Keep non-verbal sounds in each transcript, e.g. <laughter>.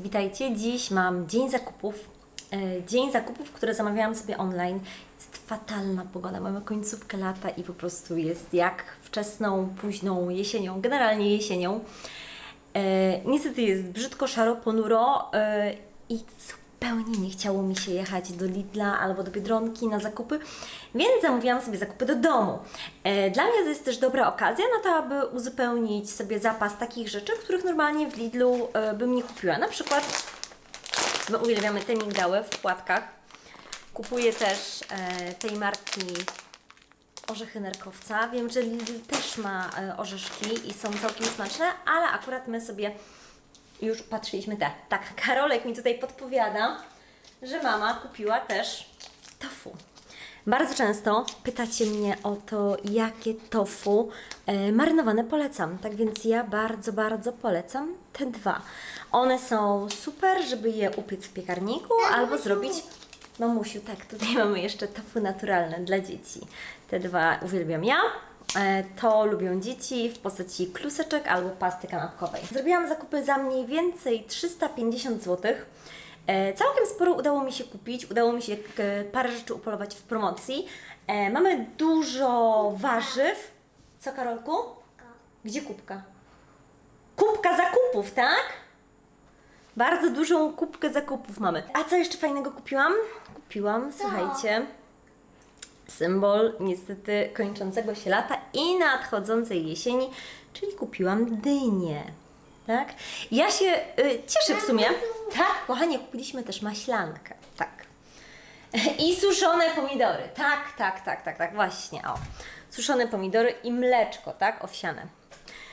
witajcie. Dziś mam dzień zakupów. E, Dzień zakupów, które zamawiałam sobie online. Jest fatalna pogoda, mamy końcówkę lata i po prostu jest jak wczesną, późną jesienią, generalnie jesienią. E, niestety jest brzydko, szaro, ponuro e, i zupełnie nie chciało mi się jechać do Lidla albo do Biedronki na zakupy, więc zamówiłam sobie zakupy do domu. E, dla mnie to jest też dobra okazja na to, aby uzupełnić sobie zapas takich rzeczy, których normalnie w Lidlu e, bym nie kupiła. Na przykład my uwielbiamy te migdały w płatkach. Kupuję też e, tej marki orzechy nerkowca. Wiem, że Lidl też ma orzeszki i są całkiem smaczne, ale akurat my sobie już patrzyliśmy te. Tak, Karolek mi tutaj podpowiada, że mama kupiła też tofu. Bardzo często pytacie mnie o to, jakie tofu e, marynowane polecam. Tak więc ja bardzo, bardzo polecam te dwa. One są super, żeby je upiec w piekarniku albo zrobić Mamusiu, tak, tutaj <laughs> mamy jeszcze tofu naturalne dla dzieci. Te dwa uwielbiam ja. E, To lubią dzieci w postaci kluseczek albo pasty kanapkowej. Zrobiłam zakupy za mniej więcej 350 zł. E, Całkiem sporo udało mi się kupić, udało mi się e, parę rzeczy upolować w promocji. Mamy dużo warzyw. Co, Karolku? Gdzie kubka? Kubka zakupów, tak? Bardzo dużą kubkę zakupów mamy. A co jeszcze fajnego kupiłam? Kupiłam, słuchajcie, symbol niestety kończącego się lata i nadchodzącej jesieni, czyli kupiłam dynię. Tak? Ja się y, cieszę w sumie. Tak, kochanie, kupiliśmy też maślankę. Tak. I suszone pomidory. Tak, tak, tak, tak, tak, właśnie. O. Suszone pomidory i mleczko, tak? Owsiane.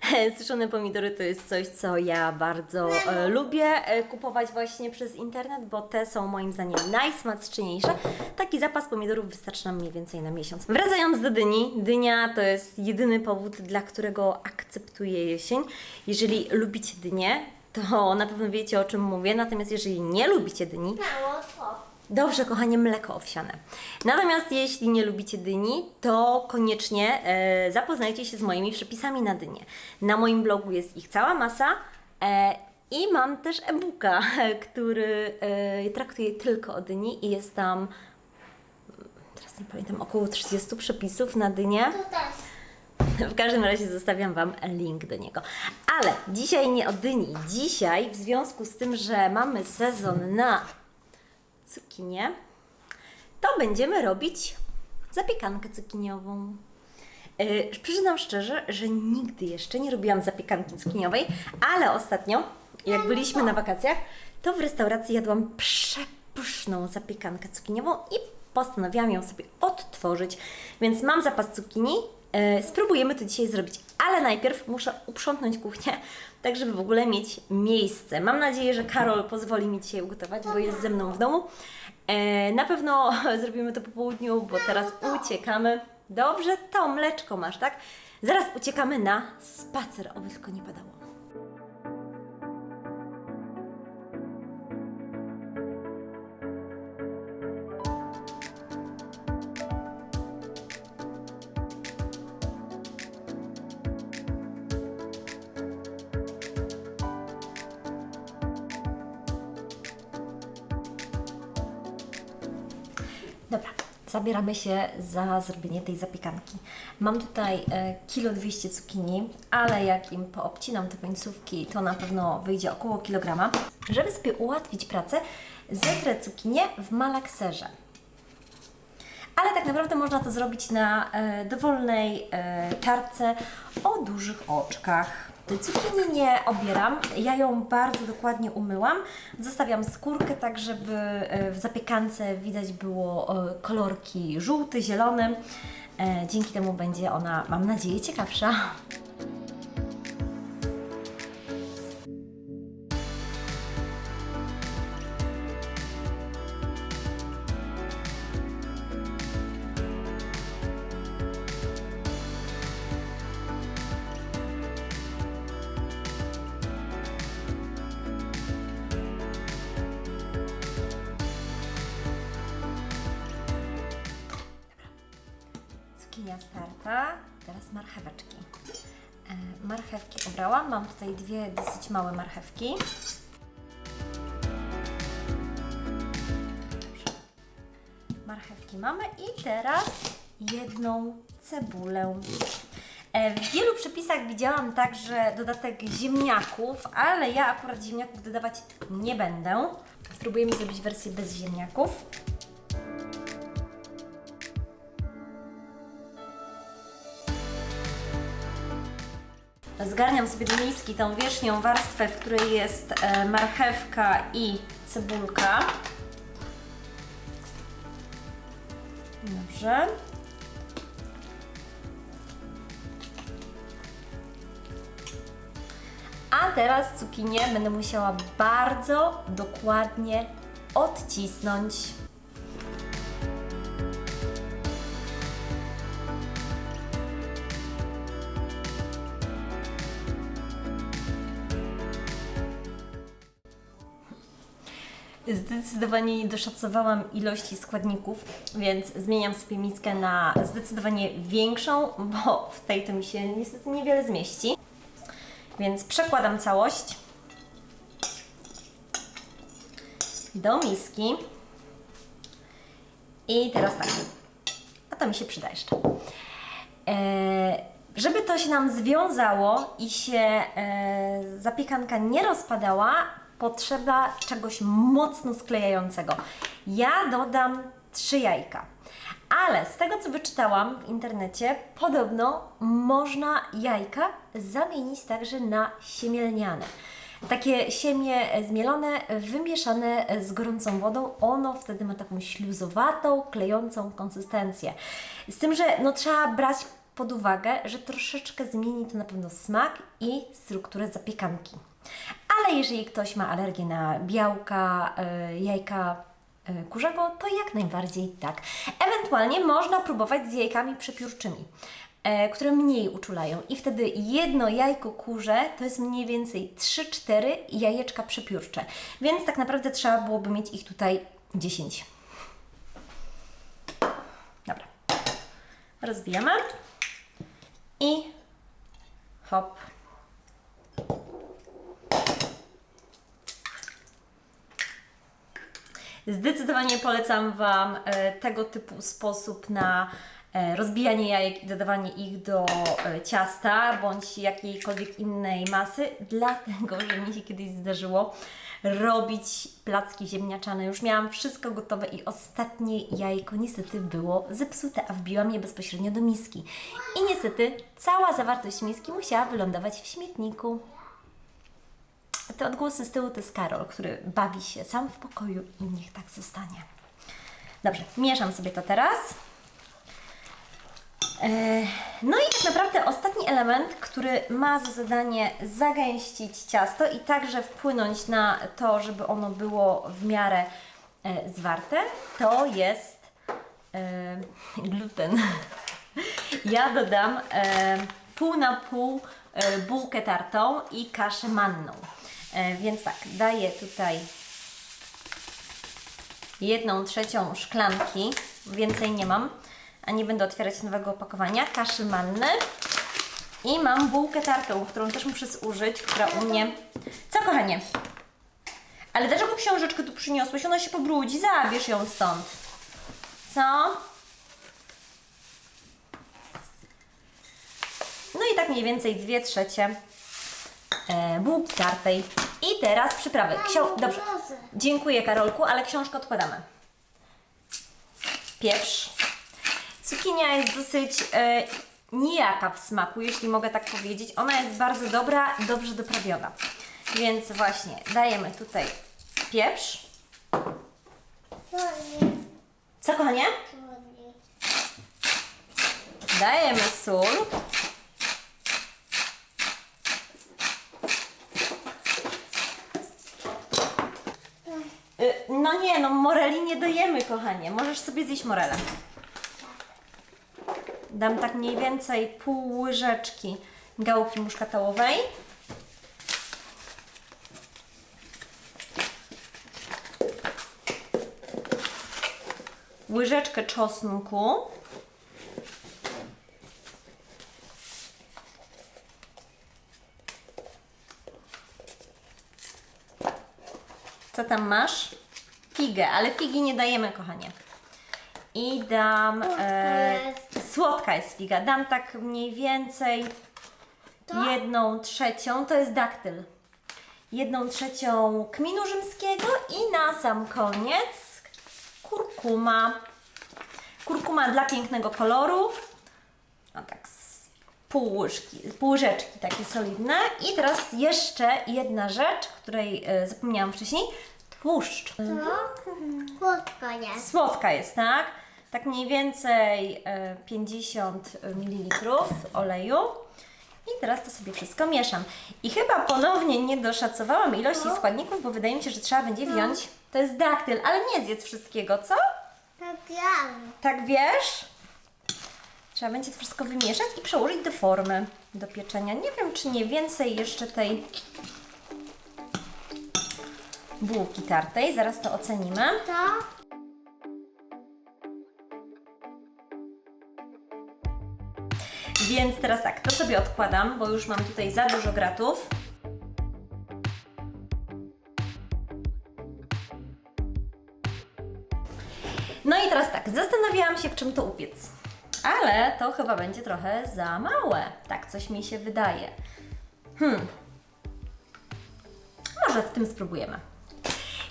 <laughs> Suszone pomidory to jest coś, co ja bardzo e, lubię e, kupować właśnie przez internet, bo te są moim zdaniem najsmaczniejsze. Taki zapas pomidorów wystarczy nam mniej więcej na miesiąc. Wracając do dyni, dynia to jest jedyny powód, dla którego akceptuję jesień. Jeżeli lubicie dynię, to na pewno wiecie o czym mówię, natomiast jeżeli nie lubicie dyni, Mało to. Dobrze, kochanie, mleko owsiane. Natomiast jeśli nie lubicie dyni, to koniecznie e, zapoznajcie się z moimi przepisami na dynię. Na moim blogu jest ich cała masa e, i mam też e-booka, <laughs> który e, traktuje tylko o dyni i jest tam, teraz nie pamiętam, około 30 przepisów na dynię. W każdym razie zostawiam Wam link do niego. Ale dzisiaj nie o dyni. Dzisiaj, w związku z tym, że mamy sezon na cukinię, to będziemy robić zapiekankę cukiniową. Yy, przyznam szczerze, że nigdy jeszcze nie robiłam zapiekanki cukiniowej, ale ostatnio, jak byliśmy na wakacjach, to w restauracji jadłam przepyszną zapiekankę cukiniową i postanowiłam ją sobie odtworzyć. Więc mam zapas cukinii, spróbujemy to dzisiaj zrobić, ale najpierw muszę uprzątnąć kuchnię, tak żeby w ogóle mieć miejsce. Mam nadzieję, że Karol pozwoli mi dzisiaj ugotować, bo jest ze mną w domu. E, na pewno <laughs> zrobimy to po południu, bo teraz uciekamy. Dobrze, to mleczko masz, tak? Zaraz uciekamy na spacer, oby tylko nie padało. Dobra, zabieramy się za zrobienie tej zapiekanki. Mam tutaj e, kilo 200 cukinii, ale jak im poobcinam te końcówki, to na pewno wyjdzie około kilograma. Żeby sobie ułatwić pracę, zetrę cukinię w malakserze. Ale tak naprawdę można to zrobić na e, dowolnej e, tarce o dużych oczkach. Cukinii nie obieram, ja ją bardzo dokładnie umyłam. Zostawiam skórkę tak, żeby e, w zapiekance widać było e, kolorki żółty, zielony. E, dzięki temu będzie ona, mam nadzieję, ciekawsza. starta. Teraz marcheweczki. E, marchewki obrałam. Mam tutaj dwie dosyć małe marchewki. Marchewki mamy i teraz jedną cebulę. E, w wielu przepisach widziałam także dodatek ziemniaków, ale ja akurat ziemniaków dodawać nie będę. Spróbujemy zrobić wersję bez ziemniaków. Zgarniam sobie do miski tą wierzchnią warstwę, w której jest e, marchewka i cebulka. Dobrze. A teraz cukinię będę musiała bardzo dokładnie odcisnąć. Zdecydowanie nie doszacowałam ilości składników, więc zmieniam sobie miskę na zdecydowanie większą, bo w tej to mi się niestety niewiele zmieści. Więc przekładam całość do miski. I teraz tak. A to mi się przyda jeszcze. Eee, żeby to się nam związało i się e, zapiekanka nie rozpadała, potrzeba czegoś mocno sklejającego. Ja dodam trzy jajka. Ale z tego co wyczytałam w internecie, podobno można jajka zamienić także na siemielniane. Takie siemię zmielone, wymieszane z gorącą wodą, ono wtedy ma taką śluzowatą, klejącą konsystencję. Z tym, że no, trzeba brać pod uwagę, że troszeczkę zmieni to na pewno smak i strukturę zapiekanki. Ale jeżeli ktoś ma alergię na białka, y, jajka y, kurzego, to jak najbardziej tak. Ewentualnie można próbować z jajkami przepiórczymi, e, które mniej uczulają. I wtedy jedno jajko kurze to jest mniej więcej 3-4 jajeczka przepiórcze. Więc tak naprawdę trzeba byłoby mieć ich tutaj 10. Dobra. Rozbijamy. I hop. Zdecydowanie polecam Wam e, tego typu sposób na e, rozbijanie jajek i dodawanie ich do e, ciasta bądź jakiejkolwiek innej masy, dlatego że mi się kiedyś zdarzyło robić placki ziemniaczane. Już miałam wszystko gotowe i ostatnie jajko niestety było zepsute, a wbiłam je bezpośrednio do miski. I niestety cała zawartość miski musiała wylądować w śmietniku. Te odgłosy z tyłu to jest Karol, który bawi się sam w pokoju i niech tak zostanie. Dobrze, mieszam sobie to teraz. E, No i tak naprawdę ostatni element, który ma za zadanie zagęścić ciasto i także wpłynąć na to, żeby ono było w miarę e, zwarte, to jest e, gluten. <laughs> Ja dodam pół na pół bułkę tartą i kaszę manną. E, więc tak, daję tutaj jedną trzecią szklanki, więcej nie mam, a nie będę otwierać nowego opakowania, kaszy manny i mam bułkę tartą, którą też muszę zużyć, która u mnie... Co kochanie? Ale dlaczego książeczkę tu przyniosłeś? Ona się pobrudzi, zabierz ją stąd. Co? No i tak mniej więcej dwie trzecie e, bułki tartej. I teraz przyprawy. Ksio- Dobrze. Dziękuję Karolku, ale książkę odkładamy. Pieprz. Cukinia jest dosyć e, nijaka w smaku, jeśli mogę tak powiedzieć. Ona jest bardzo dobra, dobrze doprawiona. Więc właśnie dajemy tutaj pieprz. Co kochanie? Dajemy sól. Y, Nie, no moreli nie dajemy, kochanie. Możesz sobie zjeść morele. Dam tak mniej więcej pół łyżeczki gałki muszkatałowej. Łyżeczkę czosnku. Co tam masz? Figę, ale figi nie dajemy, kochanie. i dam. E, słodka jest figa. Dam tak mniej więcej To? jedną trzecią. To jest daktyl. Jedną trzecią kminu rzymskiego i na sam koniec kurkuma. Kurkuma dla pięknego koloru. O tak, z pół łyżki, pół łyżeczki takie solidne. I teraz jeszcze jedna rzecz, której e, zapomniałam wcześniej. Tłuszcz. To? Krótko jest. Słodka jest, tak? Tak mniej więcej e, 50 ml oleju. I teraz to sobie wszystko mieszam. I chyba ponownie nie doszacowałam ilości składników, bo wydaje mi się, że trzeba będzie wziąć. To jest daktyl, ale nie zjedz wszystkiego, co? Tak wiem. Tak wiesz? Trzeba będzie to wszystko wymieszać i przełożyć do formy do pieczenia. Nie wiem, czy nie więcej jeszcze tej bułki tartej. Zaraz to ocenimy. To? Więc teraz tak, to sobie odkładam, bo już mam tutaj za dużo gratów. No i teraz tak, zastanawiałam się, w czym to upiec. Ale to chyba będzie trochę za małe. Tak coś mi się wydaje. Hmm. Może w tym spróbujemy.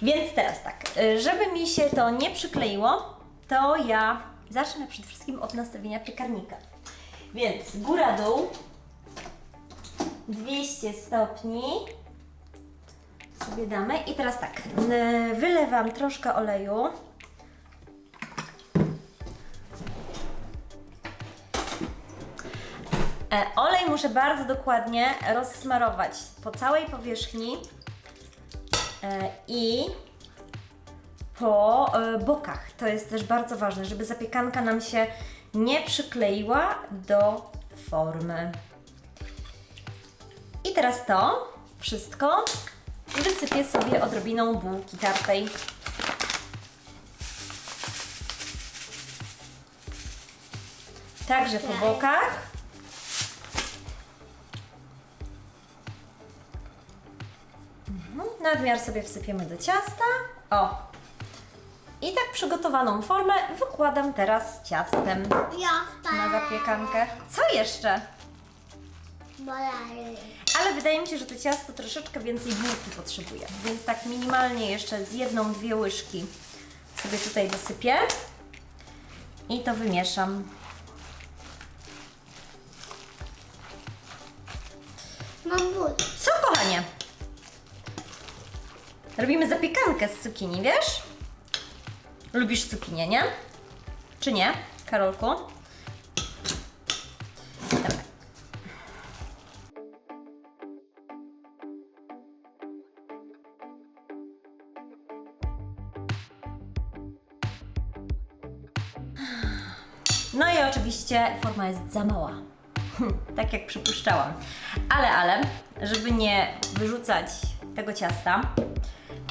Więc teraz tak, y, żeby mi się to nie przykleiło, to ja zacznę przede wszystkim od nastawienia piekarnika. Więc góra-dół, 200 stopni sobie damy. I teraz tak, n- wylewam troszkę oleju. E, Olej muszę bardzo dokładnie rozsmarować po całej powierzchni i po e, bokach. To jest też bardzo ważne, żeby zapiekanka nam się nie przykleiła do formy. I teraz to wszystko wysypię sobie odrobiną bułki tartej. Także po bokach. Nadmiar sobie wsypiemy do ciasta. O! I tak przygotowaną formę wykładam teraz ciastem Ja na zapiekankę. Co jeszcze? Bolary. Ale wydaje mi się, że to ciasto troszeczkę więcej bułki potrzebuje. Więc tak minimalnie jeszcze z jedną, dwie łyżki sobie tutaj dosypię. I to wymieszam. Mam but. Co, kochanie? Robimy zapiekankę z cukinii, wiesz? Lubisz cukinię, nie? Czy nie, Karolku? No i oczywiście forma jest za mała. <laughs> Tak jak przypuszczałam. Ale, ale, żeby nie wyrzucać tego ciasta,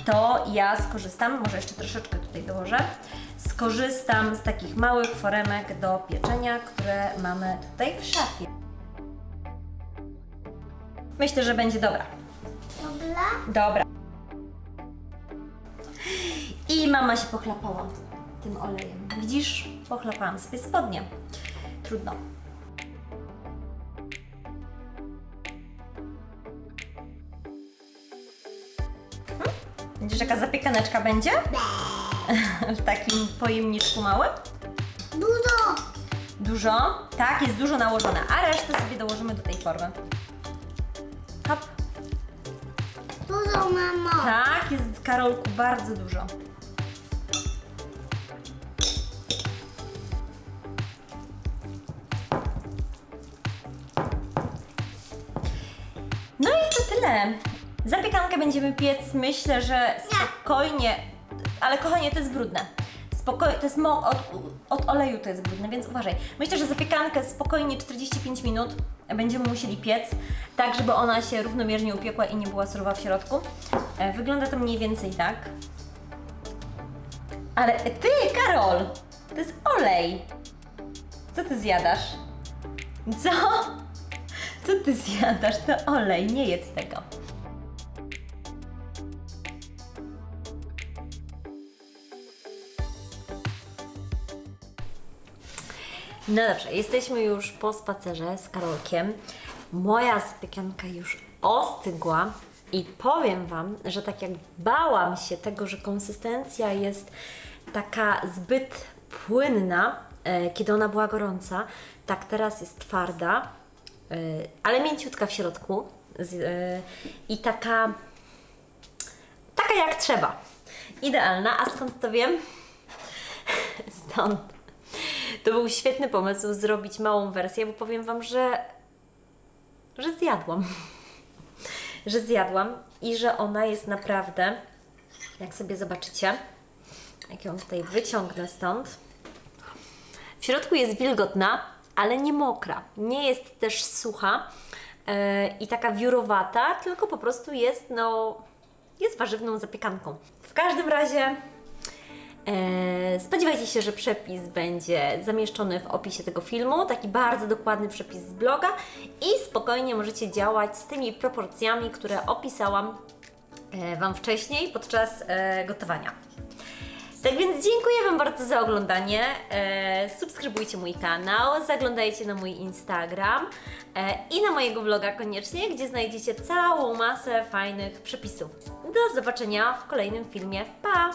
to ja skorzystam, może jeszcze troszeczkę tutaj dołożę, skorzystam z takich małych foremek do pieczenia, które mamy tutaj w szafie. Myślę, że będzie dobra. Dobra? Dobra. I mama się pochlapała tym olejem. Widzisz, pochlapałam sobie spodnie. Trudno. Hmm? Widzisz, jaka zapiekaneczka będzie? W takim pojemniczku małym? Dużo. Dużo? Tak, jest dużo nałożone, a resztę sobie dołożymy do tej formy. Hop. Dużo, mamo. Tak, jest Karolku bardzo dużo. Zapiekankę będziemy piec, myślę, że spokojnie, ale kochanie, to jest brudne. Spokojnie, to jest mo- od, od oleju to jest brudne, więc uważaj. Myślę, że zapiekankę spokojnie 45 minut będziemy musieli piec, tak żeby ona się równomiernie upiekła i nie była surowa w środku. E, Wygląda to mniej więcej tak. Ale ty, Karol, to jest olej. Co ty zjadasz? Co? Co ty zjadasz? To olej, nie jedz tego. No dobrze, jesteśmy już po spacerze z Karolkiem. Moja zapiekanka już ostygła i powiem Wam, że tak jak bałam się tego, że konsystencja jest taka zbyt płynna, e, kiedy ona była gorąca, tak teraz jest twarda, e, ale mięciutka w środku z, e, i taka, taka jak trzeba. Idealna, a skąd to wiem? <laughs> Stąd. To był świetny pomysł zrobić małą wersję, bo powiem Wam, że, że zjadłam. <laughs> Że zjadłam i że ona jest naprawdę, jak sobie zobaczycie, jak ją tutaj wyciągnę stąd, w środku jest wilgotna, ale nie mokra. Nie jest też sucha e, i taka wiórowata, tylko po prostu jest, no, jest warzywną zapiekanką. W każdym razie spodziewajcie się, że przepis będzie zamieszczony w opisie tego filmu, taki bardzo dokładny przepis z bloga i spokojnie możecie działać z tymi proporcjami, które opisałam e, Wam wcześniej podczas e, gotowania. Tak więc dziękuję Wam bardzo za oglądanie. E, subskrybujcie mój kanał, zaglądajcie na mój Instagram e, i na mojego vloga koniecznie, gdzie znajdziecie całą masę fajnych przepisów. Do zobaczenia w kolejnym filmie. Pa!